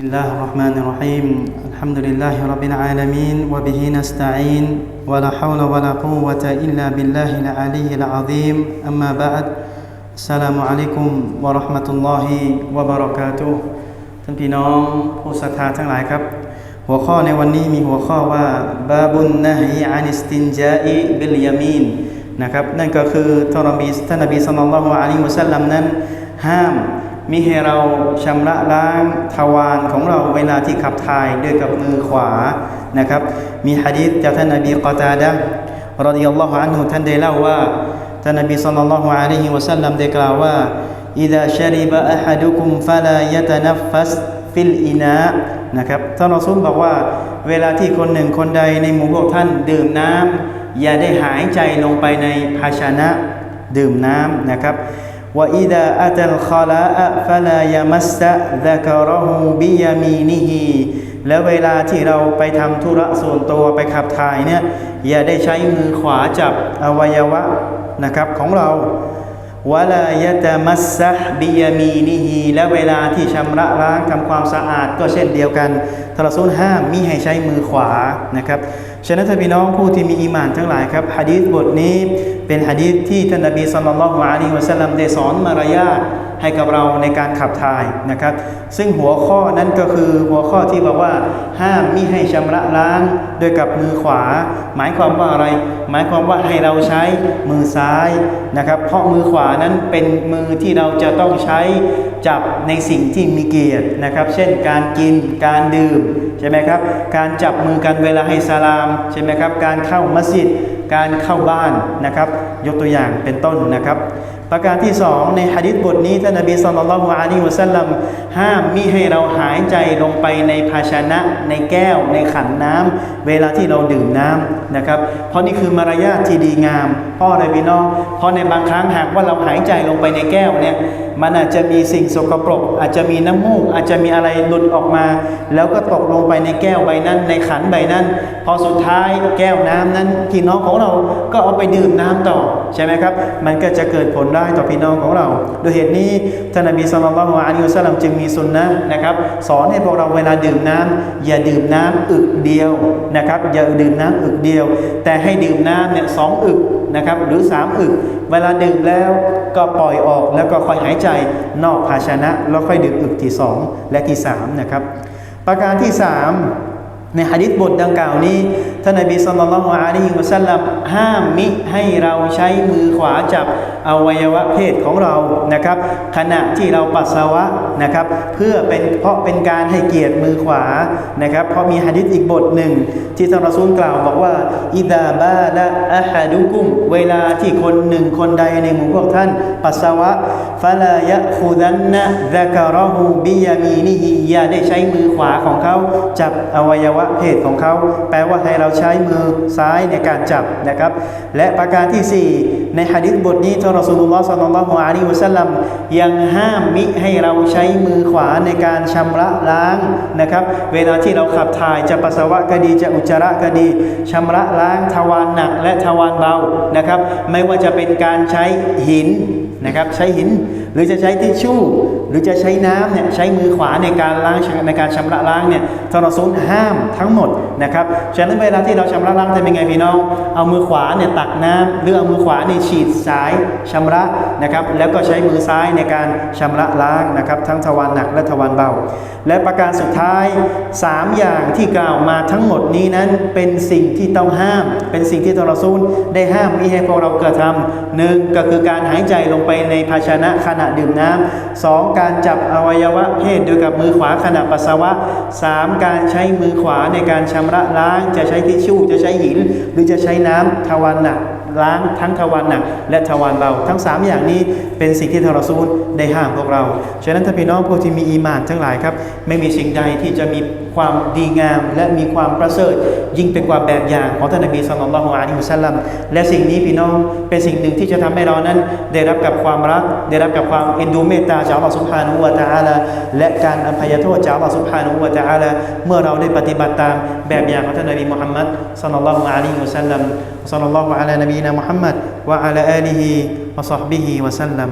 بسم الله الرحمن الرحيم الحمد لله رب العالمين وبه نستعين ولا حول ولا قوة إلا بالله العلي العظيم أما بعد السلام عليكم ورحمة الله وبركاته ท่านพี่น้องผู้ศรัทธาทั้งหลายครับ หัวข้อในวันนี้มีหัวข้อว่าบาบุนนะฮีอานิสตินจาอิบิลยามีนนะครับนั่นก็คือท่านนบีท่านนบีสัลลัลลอฮุอะลัยฮิวะสัลลัมนั้น ห้าม มิให้เราชำระล้างทวารของเราเวลาที่ขับถ่ายด้วยกับมือขวานะครับมีหะดีษจากท่านนบีกอตาดะรดิยัลลอฮุอันฮุท่านได้เล่าว่าท่านนบีสัลลัลลอฮุอะลัยฮิวะสัลลัมได้กล่าวว่า إذا شرب أحدكم فلا يتنفسฟิลอินะนะครับท่านรอซูลบอกว่าเวลาที่คนหนึ่งคนใดในหมู่พวกท่านดื่มน้ำอย่าได้หายใจลงไปในภาชนะดื่มน้ำนะครับ ว่าอิดาอัตัลคอลาอะฟลายามัสซะดะกะรหูบิยามีนิฮีแล้วเวลาที่เราไปทำธุระส่วนตัวไปขับถ่ายเนี่ยอย่าได้ใช้มือขวาจับอวัยวะนะครับของเราวลายะตามัสซะบิยามีนิฮีและเวลาที่ชำระล้างทำความสะอาดก็เช่นเดียวกันทรสูลห้ามมิให้ใช้มือขวานะครับ ฉะนั้นท่านพี่น้องผู้ที่มีอีหมานทั้งหลายครับฮะดีษบทนี้ เป็นฮะดีษที่ท่านนบีสุลต่านละฮ์อะลัยฮิวะสัลลัมได้สอนมารยาทให้กับเราในการขับถ่ายนะครับ ซึ่งหัวข้อนั้นก็คือหัวข้อที่บอกว่าห้ามมิให้ชำระล้างด้วยกับมือขวา หมายความว่าอะไร หมายความว่าให้เราใช้มือซ้ายนะครับ เพราะมือขวานั้นเป็นมือที่เราจะต้องใช้จับในสิ่งที่มีเกียรตินะครับ เช่นการกินการดื่มใช่ไหมครับ การจับมือกันเวลาให้สลามใช่ไหมครับ การเข้ามัสยิด การเข้าบ้านนะครับ ยกตัวอย่างเป็นต้นนะครับ ประการที่สองในหะดิษบทนี้ท่านนบีสุลต่านละฮ์อะลัยฮิวะสัลลัมห้ามมิให้เราหายใจลงไปในภาชนะ ในแก้ว ในขันน้ำเวลาที่เราดื่มน้ำนะครับ เพราะนี่คือมารยาทที่ดีงามพ่อในพี่น้องเพราะในบางครั้งหากว่าเราหายใจลงไปในแก้วเนี่ยมันอาจจะมีสิ่งสกปรก อาจจะมีน้ำมูก อาจจะมีอะไรหลุดออกมา แล้วก็ตกลงไปในแก้วใบนั้น ในขันใบนั้น พอสุดท้ายแก้วน้ำนั้นพี่น้องของเราก็เอาไปดื่มน้ำต่อ ใช่ไหมครับ มันก็จะเกิดผลได้ต่อพี่น้องของเรา โดยเหตุนี้ท่านนบีสุลต่านละฮ์อะลัยฮิวะสัลลัมจึงมีสุนนะนะครับ สอนให้พวกเราเวลาดื่มน้ำอย่าดื่มน้ำอึกเดียวนะครับ อย่าดื่มน้ำอึกเดียว แต่ให้ดื่มน้ำเนี่ยสองอึกนะครับ หรือสามอึก เวลาดื่มแล้วก็ปล่อยออกแล้วก็ค่อยหายใจนอกภาชนะ แล้วค่อยดื่มอึกที่สองและที่สามนะครับประการที่สาม ในฮะดิษบทดังกล่าวนี้ท่านนบีสุลต่านละฮ์อะลัยฮิวะสัลลัมห้ามมิให้เราใช้มือขวาจับอวัยวะเพศของเรานะครับ ขณะที่เราปัสสาวะ นะครับเพื่อเป็นเพราะเป็นการให้เกียรติมือขวานะครับเพราะมีหะดิษอีกบทหนึ่ง ที่ท่านรอซูลกล่าวบอกว่าอิดาบาละอะฮะดุกุม เวลาที่คนหนึ่งคนใดในหมู่พวกท่าน ปัสสาวะฟะลายะคูดันนะดะกะรอฮูบิยามีนิฮิยาได้ใช้มือขวาของเขาจับอวัยวะเพศของเขา แปลว่าให้เราใช้มือซ้ายในการจับนะครับ และประการที่4 ในฮะดิษบทนี้ท่านรอสูลุลลอฮ์สัลลัลลอฮุอะลัยฮิวะสัลลัมยังห้ามมิให้เราใช้มือขวาในการชำระล้างนะครับ เวลาที่เราขับถ่ายจะปัสสาวะก็ดีจะอุจจาระก็ดีชำระล้างทวารหนักและทวารเบานะครับ ไม่ว่าจะเป็นการใช้หินนะครับ ใช้หินหรือจะใช้ทิชชู่ หรือจะใช้น้ำเนี่ยใช้มือขวาในการล้างในการชำระล้างเนี่ยทรซูลห้ามทั้งหมดนะครับฉะนั้นเวลาที่เราชำระล้างทำยังไงพี่น้อง เอามือขวาเนี่ยตักน้ำหรือเอามือขวาเนี่ยฉีดสายชำระนะครับ แล้วก็ใช้มือซ้ายในการชำระล้างนะครับ ทั้งทวารหนักและทวารเบา และประการสุดท้าย 3 อย่างที่กล่าวมาทั้งหมดนี้นั้นเป็นสิ่งที่ต้องห้าม เป็นสิ่งที่ทรซูลได้ห้ามมิให้พวกเรากระทำหนึ่งก็คือการหายใจลงไปในภาชนะขณะดื่มน้ำสองการการจับอวัยวะเพศโดยกับมือขวาขณะปัสสาวะสามการใช้มือขวาในการชำระล้าง จะใช้ทิชชู่ จะใช้หิน หรือจะใช้น้ำทวารหนักล้างทั้งทวารหนักและทวารเบา ทั้ง 3 อย่างนี้เป็นสิ่งที่ทารซูลได้ห้ามพวกเรา ฉะนั้นท่านพี่น้องพวกที่มีอีมานทั้งหลายครับ ไม่มีสิ่งใดที่จะมีความดีงาม และมีความประเสริฐ ยิ่งเป็นกว่าแบบอย่างของท่านนบีสุลต่านละฮ์อะลัยฮิวะสัลลัมและสิ่งนี้พี่น้องเป็นสิ่งหนึ่งที่จะทำให้เรานั้น ได้รับกับความรัก ได้รับกับความเอ็นดูเมตตาจากอัลลอฮ์สุบฮานุวะตะอาลาและการอภัยโทษจากอัลลอฮ์สุบานุวะตะอาลาเมื่อเราได้ปฏิบัติตามแบบอย่างของท่านนบีมุฮัมมัดสัลลัลลอฮุอะลัยฮิวะสัลลัมสัลลัลลอฮุอะลานบีนะมุฮัมมัดวะอะลาอาลีฮิวะซอฮบิฮิวะสัลลัม